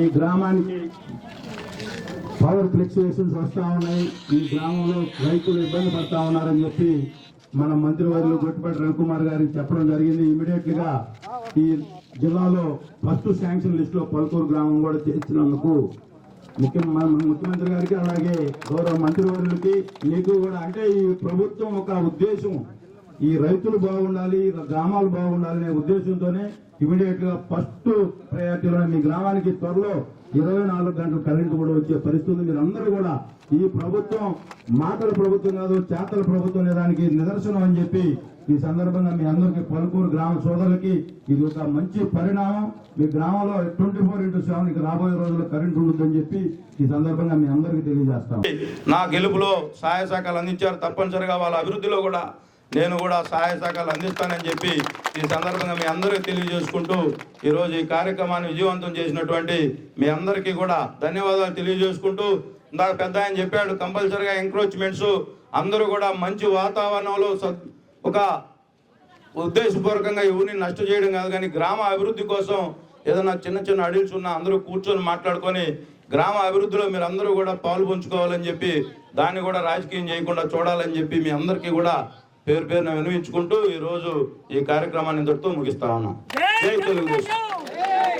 ఈ గ్రామానికి power fluctuations వస్తా ఉన్నాయి. ఈ గ్రామంలో రైతులు ఇబ్బంది పడతా ఉన్నారని చెప్పి మన మంత్రివర్యులు గొట్టిపాటి రవికుమార్ గారికి చెప్పడం జరిగింది. ఇమీడియట్గా ఈ జిల్లాలో ఫస్ట్ శాంక్షన్ లిస్ట్లో పలుకూరు గ్రామం కూడా చేర్చినందుకు మన ముఖ్యమంత్రి గారికి అలాగే గౌరవ మంత్రివర్యులకి మీకు కూడా అంటే ఈ ప్రభుత్వం ఒక ఉద్దేశం. ఈ రైతులు బాగుండాలి గ్రామాలు బాగుండాలి అనే ఉద్దేశంతోనే ఇమీడియట్గా ఫస్ట్ ప్రయారిటీలో మీ గ్రామానికి త్వరలో ఇరవై నాలుగు గంటలు కరెంటు కూడా వచ్చే పరిస్థితి ఉంది. మీరందరూ కూడా ఈ ప్రభుత్వం మాటల ప్రభుత్వం కాదు చేతల ప్రభుత్వం దానికి నిదర్శనం అని చెప్పి ఈ సందర్భంగా మీ అందరికీ పలుకూరు గ్రామ సోదరులకి ఇది ఒక మంచి పరిణామం. మీ గ్రామంలో ట్వంటీ ఫోర్ ఇంటూ సెవెన్ రాబోయే రోజుల్లో కరెంటు ఉంటుందని చెప్పి ఈ సందర్భంగా మీ అందరికీ తెలియజేస్తాం. నా గెలుపులో సహాయ శాఖలు అందించారు. తప్పనిసరిగా వాళ్ళ అభివృద్ధిలో కూడా నేను కూడా సహాయ సహకారాలు అందిస్తానని చెప్పి ఈ సందర్భంగా మీ అందరికీ తెలియజేసుకుంటూ ఈరోజు ఈ కార్యక్రమాన్ని విజయవంతం చేసినటువంటి మీ అందరికీ కూడా ధన్యవాదాలు తెలియజేసుకుంటూ ఇందాక పెద్ద ఆయన చెప్పాడు కంపల్సరిగా ఎంక్రోచ్మెంట్స్ అందరూ కూడా మంచి వాతావరణంలో ఒక ఉద్దేశపూర్వకంగా ఎవరిని నష్ట చేయడం కాదు కానీ గ్రామ అభివృద్ధి కోసం ఏదైనా చిన్న చిన్న అడిల్స్ ఉన్నా అందరూ కూర్చొని మాట్లాడుకొని గ్రామ అభివృద్ధిలో మీరు అందరూ కూడా పాలు పంచుకోవాలని చెప్పి దాన్ని కూడా రాజకీయం చేయకుండా చూడాలని చెప్పి మీ అందరికీ కూడా పేరు పేరున వినిపించుకుంటూ ఈ రోజు ఈ కార్యక్రమాన్ని ఇంతటితో ముగిస్తా ఉన్నాం. జై తెలుగుదేశం.